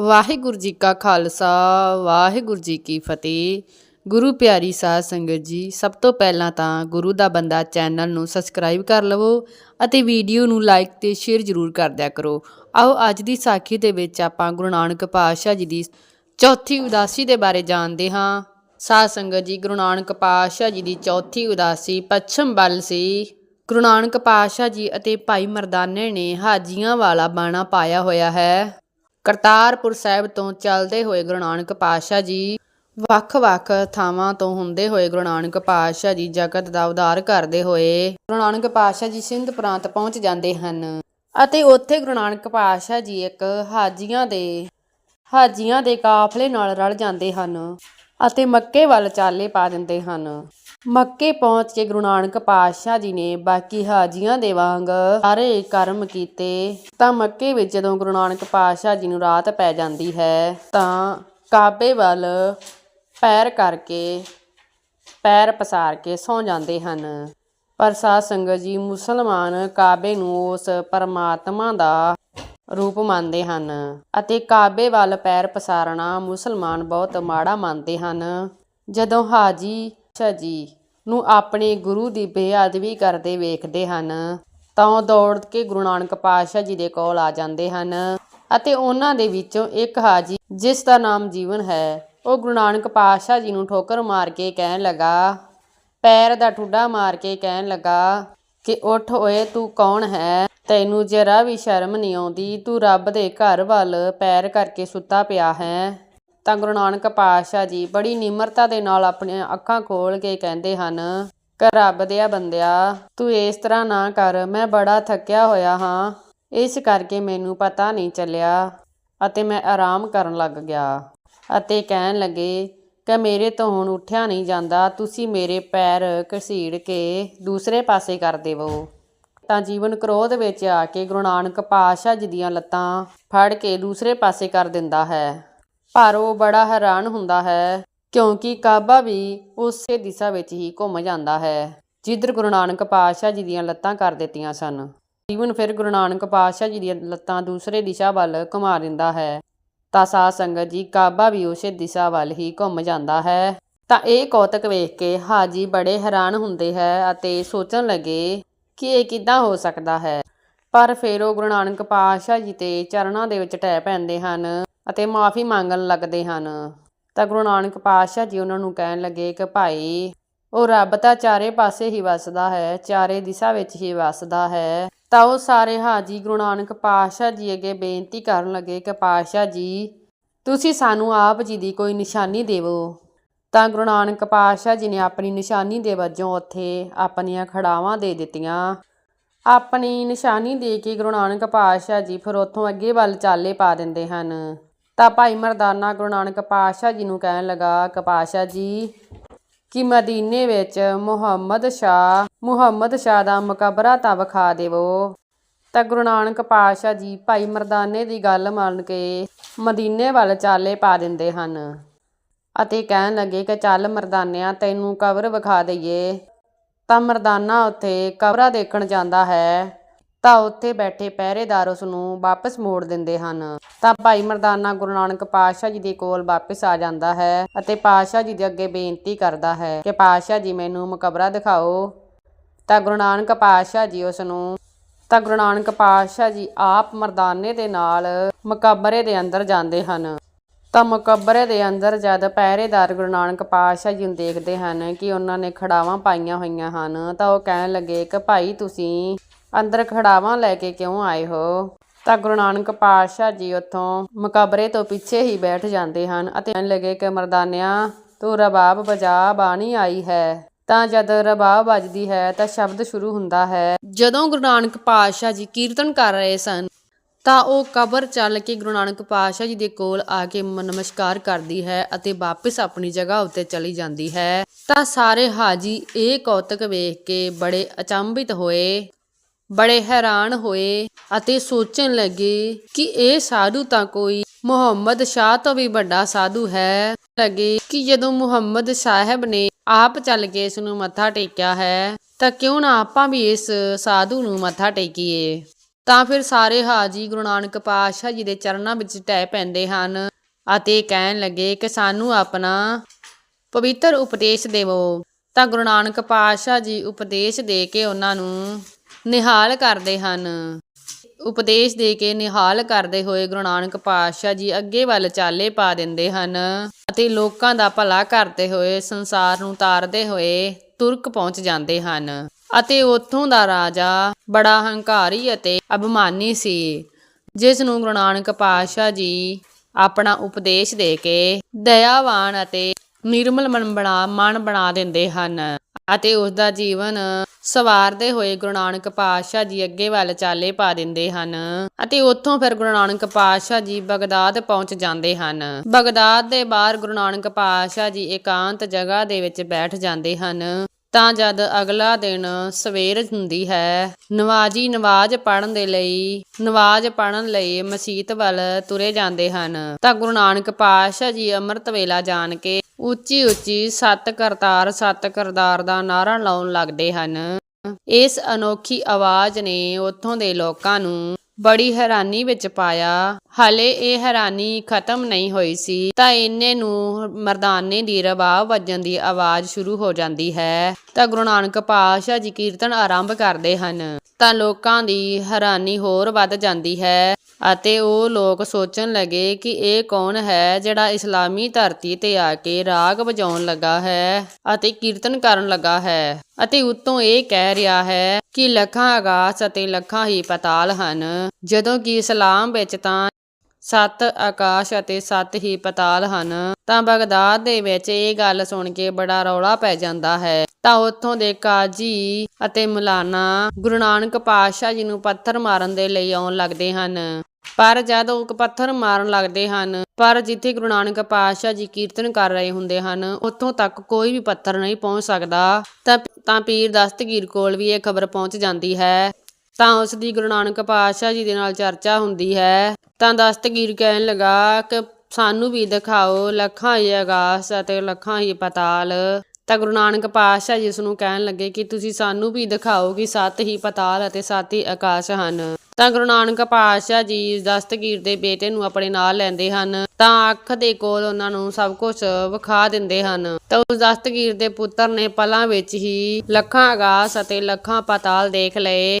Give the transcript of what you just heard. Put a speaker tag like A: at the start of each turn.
A: ਵਾਹਿਗੁਰੂ ਜੀ ਕਾ ਖਾਲਸਾ, ਵਾਹਿਗੁਰੂ ਜੀ ਕੀ ਫਤਿਹ। ਗੁਰੂ ਪਿਆਰੀ ਸਾਧ ਸੰਗਤ ਜੀ, ਸਭ ਤੋਂ ਪਹਿਲਾਂ ਤਾਂ ਗੁਰੂ ਦਾ ਬੰਦਾ ਚੈਨਲ ਨੂੰ ਸਬਸਕ੍ਰਾਈਬ ਕਰ ਲਵੋ ਅਤੇ ਵੀਡੀਓ ਨੂੰ ਲਾਈਕ ਤੇ ਸ਼ੇਅਰ ਜ਼ਰੂਰ ਕਰ ਦਿਆ ਕਰੋ। ਆਓ ਅੱਜ ਦੀ ਸਾਖੀ ਦੇ ਵਿੱਚ ਆਪਾਂ ਗੁਰੂ ਨਾਨਕ ਪਾਤਸ਼ਾਹ ਜੀ ਦੀ ਚੌਥੀ ਉਦਾਸੀ ਦੇ ਬਾਰੇ ਜਾਣਦੇ ਹਾਂ। ਸਾਧ ਸੰਗਤ ਜੀ, ਗੁਰੂ ਨਾਨਕ ਪਾਤਸ਼ਾਹ ਜੀ ਦੀ ਚੌਥੀ ਉਦਾਸੀ ਪੱਛਮ ਵੱਲ ਸੀ। ਗੁਰੂ ਨਾਨਕ ਪਾਤਸ਼ਾਹ ਜੀ ਅਤੇ ਭਾਈ ਮਰਦਾਨੇ ਨੇ ਹਾਜੀਆਂ ਵਾਲਾ ਬਾਣਾ ਪਾਇਆ ਹੋਇਆ ਹੈ। ਕਰਤਾਰਪੁਰ ਸਾਹਿਬ ਤੋਂ ਚੱਲਦੇ ਹੋਏ ਗੁਰੂ ਨਾਨਕ ਪਾਤਸ਼ਾਹ ਜੀ ਵੱਖ-ਵੱਖ ਥਾਵਾਂ ਤੋਂ ਹੁੰਦੇ ਹੋਏ ਗੁਰੂ ਨਾਨਕ ਪਾਤਸ਼ਾਹ ਜੀ ਜਗਤ ਦਾ ਉਧਾਰ ਕਰਦੇ ਹੋਏ ਗੁਰੂ ਨਾਨਕ ਪਾਤਸ਼ਾਹ ਜੀ ਸਿੰਧ ਪ੍ਰਾਂਤ ਪਹੁੰਚ ਜਾਂਦੇ ਹਨ ਅਤੇ ਉੱਥੇ ਗੁਰੂ ਨਾਨਕ ਪਾਤਸ਼ਾਹ ਜੀ ਇੱਕ ਹਾਜੀਆਂ ਦੇ ਹਾਜੀਆਂ ਦੇ ਕਾਫਲੇ ਨਾਲ ਰਲ ਜਾਂਦੇ ਹਨ ਅਤੇ ਮੱਕੇ ਵੱਲ ਚਾਲੇ ਪਾ ਦਿੰਦੇ ਹਨ। ਮੱਕੇ ਪਹੁੰਚ ਕੇ ਗੁਰੂ ਨਾਨਕ ਪਾਤਸ਼ਾਹ ਜੀ ਨੇ ਬਾਕੀ ਹਾਜੀਆਂ ਦੇ ਵਾਂਗ ਸਾਰੇ ਕਰਮ ਕੀਤੇ। ਤਾਂ ਮੱਕੇ ਵਿੱਚ ਜਦੋਂ ਗੁਰੂ ਨਾਨਕ ਪਾਤਸ਼ਾਹ ਜੀ ਨੂੰ ਰਾਤ ਪੈ ਜਾਂਦੀ ਹੈ, ਤਾਂ ਕਾਬੇ ਵੱਲ ਪੈਰ ਕਰਕੇ ਪੈਰ ਪਸਾਰ ਕੇ ਸੌ ਜਾਂਦੇ ਹਨ। ਪਰ ਸਾਧ ਸੰਗਤ ਜੀ ਮੁਸਲਮਾਨ ਕਾਬੇ ਨੂੰ ਉਸ ਪਰਮਾਤਮਾ ਦਾ ਰੂਪ ਮੰਨਦੇ ਹਨ ਅਤੇ ਕਾਬੇ ਵੱਲ ਪੈਰ ਪਸਾਰਨਾ ਮੁਸਲਮਾਨ ਬਹੁਤ ਮਾੜਾ ਮੰਨਦੇ ਹਨ। ਜਦੋਂ ਹਾਜੀ ਸ਼ਾਹ ਜੀ, ਨੂੰ ਆਪਣੇ ਗੁਰੂ ਦੀ ਬੇਅਦਬੀ ਕਰਦੇ ਵੇਖਦੇ ਹਨ, ਤਾਂ ਉਹ ਦੌੜ ਕੇ ਗੁਰੂ ਨਾਨਕ ਪਾਤਸ਼ਾਹ ਜੀ ਦੇ ਕੋਲ ਆ ਜਾਂਦੇ ਹਨ ਅਤੇ ਉਹਨਾਂ ਦੇ ਵਿੱਚੋਂ ਇੱਕ ਹਾਜੀ, ਜਿਸ ਦਾ ਨਾਮ ਜੀਵਨ ਹੈ, ਉਹ ਗੁਰੂ ਨਾਨਕ ਪਾਤਸ਼ਾਹ ਜੀ ਨੂੰ ਠੋਕਰ ਮਾਰ ਕੇ ਕਹਿਣ ਲੱਗਾ, ਪੈਰ ਦਾ ਠੁੱਡਾ ਮਾਰ ਕੇ ਕਹਿਣ ਲੱਗਾ ਕਿ ਉੱਠ ਓਏ, ਤੂੰ ਕੌਣ ਹੈ? ਤੈਨੂੰ ਜਰਾ ਵੀ ਸ਼ਰਮ ਨਹੀਂ ਆਉਂਦੀ, ਤੂੰ ਰੱਬ ਦੇ ਘਰ ਵੱਲ ਪੈਰ ਕਰਕੇ ਸੁੱਤਾ ਪਿਆ ਹੈ। ਤਾਂ ਗੁਰੂ ਨਾਨਕ ਪਾਤਸ਼ਾਹ ਜੀ ਬੜੀ ਨਿਮਰਤਾ ਦੇ ਨਾਲ ਆਪਣੀਆਂ ਅੱਖਾਂ ਖੋਲ ਕੇ ਕਹਿੰਦੇ ਹਨ, ਕਿ ਰੱਬ ਦਿਆ ਬੰਦਿਆ, ਤੂੰ ਇਸ ਤਰ੍ਹਾਂ ਨਾ ਕਰ, ਮੈਂ ਬੜਾ ਥੱਕਿਆ ਹੋਇਆ ਹਾਂ। ਇਸ ਕਰਕੇ ਮੈਨੂੰ ਪਤਾ ਨਹੀਂ ਚੱਲਿਆ ਅਤੇ ਮੈਂ ਆਰਾਮ ਕਰਨ ਲੱਗ ਗਿਆ ਅਤੇ ਕਹਿਣ ਲੱਗੇ, ਕਿ ਮੇਰੇ ਤੋਂ ਹੁਣ ਉੱਠਿਆ ਨਹੀਂ ਜਾਂਦਾ, ਤੁਸੀਂ ਮੇਰੇ ਪੈਰ ਘਸੀੜ ਕੇ ਦੂਸਰੇ ਪਾਸੇ ਕਰ ਦੇਵੋ। ਤਾਂ ਜੀਵਨ ਕ੍ਰੋਧ ਵਿੱਚ ਆ ਕੇ ਗੁਰੂ ਨਾਨਕ ਪਾਤਸ਼ਾਹ ਜੀ ਦੀਆਂ ਲੱਤਾਂ ਫੜ ਕੇ ਦੂਸਰੇ ਪਾਸੇ ਕਰ ਦਿੰਦਾ ਹੈ। ਪਰ ਉਹ ਬੜਾ ਹੈਰਾਨ ਹੁੰਦਾ ਹੈ, ਕਿਉਂਕਿ ਕਾਬਾ ਵੀ ਉਸੇ ਦਿਸ਼ਾ ਵਿੱਚ ਹੀ ਘੁੰਮ ਜਾਂਦਾ ਹੈ, ਜਿੱਧਰ ਗੁਰੂ ਨਾਨਕ ਪਾਤਸ਼ਾਹ ਜੀ ਦੀਆਂ ਲੱਤਾਂ ਕਰ ਦਿੱਤੀਆਂ ਸਨ। ਜੀਵਨ ਫਿਰ ਗੁਰੂ ਨਾਨਕ ਪਾਤਸ਼ਾਹ ਜੀ ਦੀਆਂ ਲੱਤਾਂ ਦੂਸਰੇ ਦਿਸ਼ਾ ਵੱਲ ਘੁਮਾ ਦਿੰਦਾ ਹੈ। ਤਾਂ ਸਾਧ ਸੰਗਤ ਜੀ, ਕਾਬਾ ਵੀ ਉਸੇ ਦਿਸ਼ਾ ਵੱਲ ਹੀ ਘੁੰਮ ਜਾਂਦਾ ਹੈ। ਤਾਂ ਇਹ ਕੌਤਕ ਵੇਖ ਕੇ ਹਾਜੀ ਬੜੇ ਹੈਰਾਨ ਹੁੰਦੇ ਹੈ ਅਤੇ ਸੋਚਣ ਲੱਗੇ ਕਿ ਇਹ ਕਿੱਦਾਂ ਹੋ ਸਕਦਾ ਹੈ। ਪਰ ਫਿਰ ਉਹ ਗੁਰੂ ਨਾਨਕ ਪਾਤਸ਼ਾਹ ਜੀ ਤੇ ਚਰਨਾਂ ਦੇ ਵਿੱਚ ਟਹਿ ਪੈਂਦੇ ਹਨ। ਅਤੇ ਮਾਫੀ ਮੰਗਣ ਲੱਗਦੇ ਹਨ। ਤਾਂ ਗੁਰੂ ਨਾਨਕ ਪਾਤਸ਼ਾਹ ਜੀ ਉਹਨਾਂ ਨੂੰ ਕਹਿਣ ਲੱਗੇ ਕਿ ਭਾਈ, ਉਹ ਰੱਬ ਤਾਂ ਚਾਰੇ ਪਾਸੇ ਹੀ ਵਸਦਾ ਹੈ, ਚਾਰੇ ਦਿਸ਼ਾ ਵਿੱਚ ਹੀ ਵਸਦਾ ਹੈ। ਤਾਂ ਉਹ ਸਾਰੇ ਹਾਜੀ ਗੁਰੂ ਨਾਨਕ ਪਾਤਸ਼ਾਹ ਜੀ ਅੱਗੇ ਬੇਨਤੀ ਕਰਨ ਲੱਗੇ ਕਿ ਪਾਤਸ਼ਾਹ ਜੀ, ਤੁਸੀਂ ਸਾਨੂੰ ਆਪ ਜੀ ਦੀ ਕੋਈ ਨਿਸ਼ਾਨੀ ਦੇਵੋ। ਤਾਂ ਗੁਰੂ ਨਾਨਕ ਪਾਤਸ਼ਾਹ ਜੀ ਨੇ ਆਪਣੀ ਨਿਸ਼ਾਨੀ ਦੇ ਵਜੋਂ ਉੱਥੇ ਆਪਣੀਆਂ ਖੜਾਵਾਂ ਦੇ ਦਿੱਤੀਆਂ। ਆਪਣੀ ਨਿਸ਼ਾਨੀ ਦੇ ਕੇ ਗੁਰੂ ਨਾਨਕ ਪਾਤਸ਼ਾਹ ਜੀ ਫਿਰ ਉੱਥੋਂ ਅੱਗੇ ਵੱਲ ਚਾਲੇ ਪਾ ਦਿੰਦੇ ਹਨ। ਤਾਂ ਭਾਈ ਮਰਦਾਨਾ ਗੁਰੂ ਨਾਨਕ ਪਾਤਸ਼ਾਹ ਜੀ ਨੂੰ ਕਹਿਣ ਲੱਗਾ ਕਿ ਪਾਤਸ਼ਾਹ ਜੀ, ਕਿ ਮਦੀਨੇ ਵਿੱਚ ਮੁਹੰਮਦ ਸ਼ਾ ਮੁਹੰਮਦ ਸ਼ਾ ਦਾ ਮਕਬਰਾ ਤਾਂ ਵਿਖਾ ਦੇਵੋ। ਤਾਂ ਗੁਰੂ ਨਾਨਕ ਪਾਤਸ਼ਾਹ ਜੀ ਭਾਈ ਮਰਦਾਨੇ ਦੀ ਗੱਲ ਮੰਨ ਕੇ ਮਦੀਨੇ ਵੱਲ ਚਾਲੇ ਪਾ ਦਿੰਦੇ ਹਨ ਅਤੇ ਕਹਿਣ ਲੱਗੇ ਕਿ ਚੱਲ ਮਰਦਾਨਿਆਂ, ਤੈਨੂੰ ਕਬਰ ਵਿਖਾ ਦਈਏ। ਤਾਂ ਮਰਦਾਨਾ ਉੱਥੇ ਕਬਰਾਂ ਦੇਖਣ ਜਾਂਦਾ ਹੈ। ਤਾਂ ਉੱਥੇ ਬੈਠੇ ਪਹਿਰੇਦਾਰ ਉਸ ਨੂੰ ਵਾਪਸ ਮੋੜ ਦਿੰਦੇ ਹਨ। ਤਾਂ ਭਾਈ ਮਰਦਾਨਾ ਗੁਰੂ ਨਾਨਕ ਪਾਤਸ਼ਾਹ ਜੀ ਦੇ ਕੋਲ ਵਾਪਸ ਆ ਜਾਂਦਾ ਹੈ ਅਤੇ ਪਾਤਸ਼ਾਹ ਜੀ ਦੇ ਅੱਗੇ ਬੇਨਤੀ ਕਰਦਾ ਹੈ ਕਿ ਪਾਤਸ਼ਾਹ ਜੀ ਮੈਨੂੰ ਮਕਬਰਾ ਦਿਖਾਓ। ਤਾਂ ਗੁਰੂ ਨਾਨਕ ਪਾਤਸ਼ਾਹ ਜੀ ਉਸ ਨੂੰ, ਤਾਂ ਗੁਰੂ ਨਾਨਕ ਪਾਤਸ਼ਾਹ ਜੀ ਆਪ ਮਰਦਾਨੇ ਦੇ ਨਾਲ ਮਕਬਰੇ ਦੇ ਅੰਦਰ ਜਾਂਦੇ ਹਨ। ਤਾਂ ਮਕਬਰੇ ਦੇ ਅੰਦਰ ਜਦ ਪਹਿਰੇਦਾਰ ਗੁਰੂ ਨਾਨਕ ਪਾਤਸ਼ਾਹ ਜੀ ਨੂੰ ਦੇਖਦੇ ਹਨ ਕਿ ਉਹਨਾਂ ਨੇ ਖੜਾਵਾਂ ਪਾਈਆਂ ਹੋਈਆਂ ਹਨ ਤਾਂ ਉਹ ਕਹਿਣ ਲੱਗੇ ਕਿ ਭਾਈ ਤੁਸੀਂ ਅੰਦਰ ਖੜਾਵਾਂ ਲੈ ਕੇ ਕਿਉਂ ਆਏ ਹੋ? ਤਾਂ ਗੁਰੂ ਨਾਨਕ ਪਾਤਸ਼ਾਹ ਜੀ ਉੱਥੋਂ ਮਕਬਰੇ ਤੋਂ ਪਿੱਛੇ ਹੀ ਬੈਠ ਜਾਂਦੇ ਹਨ ਅਤੇ ਕਹਿਣ ਲੱਗੇ ਕਿ ਮਰਦਾਨਿਆਂ, ਤੂੰ ਰਬਾਬ ਵਜਾ ਬਾਣੀ ਆਈ ਹੈ। ਤਾਂ ਜਦ ਰਬਾਬ ਵੱਜਦੀ ਹੈ ਤਾਂ ਸ਼ਬਦ ਸ਼ੁਰੂ ਹੁੰਦਾ ਹੈ। ਜਦੋਂ ਗੁਰੂ ਨਾਨਕ ਪਾਤਸ਼ਾਹ ਜੀ ਕੀਰਤਨ ਕਰ ਰਹੇ ਸਨ, ਤਾਂ ਉਹ ਕਬਰ ਚੱਲ ਕੇ ਗੁਰੂ ਨਾਨਕ ਪਾਤਸ਼ਾਹ ਜੀ ਦੇ ਕੋਲ ਆ ਕੇ ਨਮਸਕਾਰ ਕਰਦੀ ਹੈ ਅਤੇ ਵਾਪਸ ਆਪਣੀ ਜਗ੍ਹਾ ਉੱਤੇ ਚਲੀ ਜਾਂਦੀ ਹੈ। ਤਾਂ ਸਾਰੇ ਹਾਜੀ ਇਹ ਕੌਤਕ ਵੇਖ ਕੇ ਬੜੇ ਅਚੰਭਿਤ ਹੋਏ। ਬੜੇ ਹੈਰਾਨ ਹੋਏ ਅਤੇ ਸੋਚਣ ਲੱਗੇ ਕਿ ਇਹ ਸਾਧੂ ਤਾਂ ਕੋਈ ਮੁਹੰਮਦ ਸ਼ਾਹ ਤੋਂ ਵੀ ਵੱਡਾ ਸਾਧੂ ਹੈ। ਲੱਗੇ ਕਿ ਜਦੋਂ ਮੁਹੰਮਦ ਸਾਹਿਬ ਨੇ ਆਪ ਚੱਲ ਕੇ ਇਸ ਨੂੰ ਮੱਥਾ ਟੇਕਿਆ ਹੈ, ਤਾਂ ਕਿਉਂ ਨਾ ਆਪਾਂ ਵੀ ਇਸ ਸਾਧੂ ਨੂੰ ਮੱਥਾ ਟੇਕੀਏ। ਤਾਂ ਫਿਰ ਸਾਰੇ ਹਾਜੀ ਗੁਰੂ ਨਾਨਕ ਪਾਤਸ਼ਾਹ ਜੀ ਦੇ ਚਰਨਾਂ ਵਿੱਚ ਟਹਿ ਪੈਂਦੇ ਹਨ ਅਤੇ ਕਹਿਣ ਲੱਗੇ ਕਿ ਸਾਨੂੰ ਆਪਣਾ ਪਵਿੱਤਰ ਉਪਦੇਸ਼ ਦੇਵੋ। ਤਾਂ ਗੁਰੂ ਨਾਨਕ ਪਾਤਸ਼ਾਹ ਜੀ ਉਪਦੇਸ਼ ਦੇ ਕੇ ਉਹਨਾਂ ਨੂੰ ਨਿਹਾਲ ਕਰਦੇ ਹਨ। ਉਪਦੇਸ਼ ਦੇ ਕੇ ਨਿਹਾਲ ਕਰਦੇ ਹੋਏ ਗੁਰੂ ਨਾਨਕ ਪਾਤਸ਼ਾਹ ਜੀ ਅੱਗੇ ਵੱਲ ਚਾਲੇ ਪਾ ਦਿੰਦੇ ਹਨ ਅਤੇ ਲੋਕਾਂ ਦਾ ਭਲਾ ਕਰਦੇ ਹੋਏ ਸੰਸਾਰ ਨੂੰ ਤਾਰਦੇ ਹੋਏ ਤੁਰਕ ਪਹੁੰਚ ਜਾਂਦੇ ਹਨ ਅਤੇ ਉੱਥੋਂ ਦਾ ਰਾਜਾ ਬੜਾ ਹੰਕਾਰੀ ਅਤੇ ਅਭਿਮਾਨੀ ਸੀ, ਜਿਸ ਨੂੰ ਗੁਰੂ ਨਾਨਕ ਪਾਤਸ਼ਾਹ ਜੀ ਆਪਣਾ ਉਪਦੇਸ਼ ਦੇ ਕੇ ਦਇਆਵਾਨ ਅਤੇ ਨਿਰਮਲ ਮਨ ਬਣਾ ਮਨ ਬਣਾ ਦਿੰਦੇ ਹਨ। ਅਤੇ ਉਸ ਦਾ ਜੀਵਨ ਸਵਾਰਦੇ ਹੋਏ ਗੁਰੂ ਨਾਨਕ ਪਾਤਸ਼ਾਹ ਜੀ ਅੱਗੇ ਵੱਲ ਚਾਲੇ ਪਾ ਦਿੰਦੇ ਹਨ ਅਤੇ ਉੱਥੋਂ ਫਿਰ ਗੁਰੂ ਨਾਨਕ ਪਾਤਸ਼ਾਹ ਜੀ ਬਗਦਾਦ ਪਹੁੰਚ ਜਾਂਦੇ ਹਨ। ਬਗਦਾਦ ਦੇ ਬਾਹਰ ਗੁਰੂ ਨਾਨਕ ਪਾਤਸ਼ਾਹ ਜੀ ਇਕਾਂਤ ਜਗ੍ਹਾ ਦੇ ਵਿੱਚ ਬੈਠ ਜਾਂਦੇ ਹਨ। ਤਾਂ ਜਦ ਅਗਲਾ ਦਿਨ ਸਵੇਰ ਹੁੰਦੀ ਹੈ, ਨਵਾਜੀ ਨਵਾਜ਼ ਪੜਨ ਦੇ ਲਈ, ਨਵਾਜ਼ ਪੜਨ ਲਈ ਮਸਜਿਦ ਵੱਲ ਤੁਰੇ ਜਾਂਦੇ ਹਨ। ਤਾਂ ਗੁਰੂ ਨਾਨਕ ਪਾਤਸ਼ਾਹ ਜੀ ਅੰਮ੍ਰਿਤ ਵੇਲਾ ਜਾਣ ਕੇ ਉੱਚੀ ਉੱਚੀ ਸਤ ਕਰਤਾਰ ਸਤ ਕਰਤਾਰ ਦਾ ਨਾਰਾ ਲਾਉਣ ਲੱਗਦੇ ਹਨ। ਇਸ ਅਨੋਖੀ ਆਵਾਜ਼ ਨੇ ਉੱਥੋਂ ਦੇ ਲੋਕਾਂ ਨੂੰ ਬੜੀ ਹੈਰਾਨੀ ਵਿੱਚ ਪਾਇਆ। ਹਾਲੇ ਇਹ ਹੈਰਾਨੀ ਖਤਮ ਨਹੀਂ ਹੋਈ ਸੀ, ਤਾਂ ਇੰਨੇ ਨੂੰ ਮਰਦਾਨੇ ਦੀ ਰਬਾਬ ਵੱਜਣ ਦੀ ਆਵਾਜ਼ ਸ਼ੁਰੂ ਹੋ ਜਾਂਦੀ ਹੈ। ਤਾਂ ਗੁਰੂ ਨਾਨਕ ਪਾਤਸ਼ਾਹ ਜੀ ਕੀਰਤਨ ਆਰੰਭ ਕਰਦੇ ਹਨ, ਤਾਂ ਲੋਕਾਂ ਦੀ ਹੈਰਾਨੀ ਹੋਰ ਵੱਧ ਜਾਂਦੀ ਹੈ ਅਤੇ ਉਹ ਲੋਕ ਸੋਚਣ ਲੱਗੇ ਕਿ ਇਹ ਕੌਣ ਹੈ ਜਿਹੜਾ ਇਸਲਾਮੀ ਧਰਤੀ ਤੇ ਆ ਕੇ ਰਾਗ ਵਜਾਉਣ ਲੱਗਾ ਹੈ ਅਤੇ ਕੀਰਤਨ ਕਰਨ ਲੱਗਾ ਹੈ। ਅਤੇ ਉਤੋਂ ਇਹ ਕਹਿ ਰਿਹਾ ਹੈ ਕਿ ਲੱਖਾਂ ਆਕਾਸ਼ ਅਤੇ ਲੱਖਾਂ ਹੀ ਪਤਾਲ ਹਨ, ਜਦੋਂ ਕਿ ਇਸਲਾਮ ਵਿੱਚ ਤਾਂ ਸੱਤ ਆਕਾਸ਼ ਅਤੇ ਸੱਤ ਹੀ ਪਤਾਲ ਹਨ। ਤਾਂ ਬਗਦਾਦ ਦੇ ਵਿੱਚ ਇਹ ਗੱਲ ਸੁਣ ਕੇ ਬੜਾ ਰੌਲਾ ਪੈ ਜਾਂਦਾ ਹੈ। ਤਾਂ ਉੱਥੋਂ ਦੇ ਕਾਜੀ ਅਤੇ ਮਲਾਨਾ ਗੁਰੂ ਨਾਨਕ ਪਾਤਸ਼ਾਹ ਜੀ ਨੂੰ ਪੱਥਰ ਮਾਰਨ ਦੇ ਲਈ ਆਉਣ ਲੱਗਦੇ ਹਨ। ਪਰ ਜਦ ਉਹ ਪੱਥਰ ਮਾਰਨ ਲੱਗਦੇ ਹਨ, ਪਰ ਜਿੱਥੇ ਗੁਰੂ ਨਾਨਕ ਪਾਤਸ਼ਾਹ ਜੀ ਕੀਰਤਨ ਕਰ ਰਹੇ ਹੁੰਦੇ ਹਨ, ਉੱਥੋਂ ਤੱਕ ਕੋਈ ਵੀ ਪੱਥਰ ਨਹੀਂ ਪਹੁੰਚ ਸਕਦਾ। ਤਾਂ ਤਾਂ ਪੀਰ ਦਸਤਗੀਰ ਕੋਲ ਵੀ ਇਹ ਖਬਰ ਪਹੁੰਚ ਜਾਂਦੀ ਹੈ ਤਾਂ ਉਸ ਦੀ ਗੁਰੂ ਨਾਨਕ ਪਾਤਸ਼ਾਹ ਜੀ ਦੇ ਨਾਲ ਚਰਚਾ ਹੁੰਦੀ ਹੈ। ਤਾਂ ਦਸਤਗੀਰ ਕਹਿਣ ਲੱਗਾ ਕਿ ਸਾਨੂੰ ਵੀ ਦਿਖਾਓ ਲੱਖਾਂ ਹੀ ਆਕਾਸ਼ ਅਤੇ ਲੱਖਾਂ ਹੀ ਪਤਾਲ। ਤਾਂ ਗੁਰੂ ਨਾਨਕ ਪਾਤਸ਼ਾਹ ਜੀ ਉਸ ਨੂੰ ਕਹਿਣ ਲੱਗੇ ਕਿ ਤੁਸੀਂ ਸਾਨੂੰ ਵੀ ਦਿਖਾਓ ਕਿ ਸੱਤ ਹੀ ਪਤਾਲ ਅਤੇ ਸੱਤ ਹੀ ਆਕਾਸ਼ ਹਨ। ਤਾਂ ਗੁਰੂ ਨਾਨਕ ਪਾਤਸ਼ਾਹ ਜੀ ਦਸਤਗੀਰ ਦੇ ਬੇਟੇ ਨੂੰ ਆਪਣੇ ਨਾਲ ਲੈਂਦੇ ਹਨ। ਤਾਂ ਅੱਖ ਦੇ ਕੋਲ ਉਹਨਾਂ ਨੂੰ ਸਭ ਕੁਝ ਵਿਖਾ ਦਿੰਦੇ ਹਨ। ਤਾਂ ਉਸ ਦਸਤਗੀਰ ਦੇ ਪੁੱਤਰ ਨੇ ਪਲਾਂ ਵਿੱਚ ਹੀ ਲੱਖਾਂ ਆਕਾਸ਼ ਅਤੇ ਲੱਖਾਂ ਪਤਾਲ ਦੇਖ ਲਏ।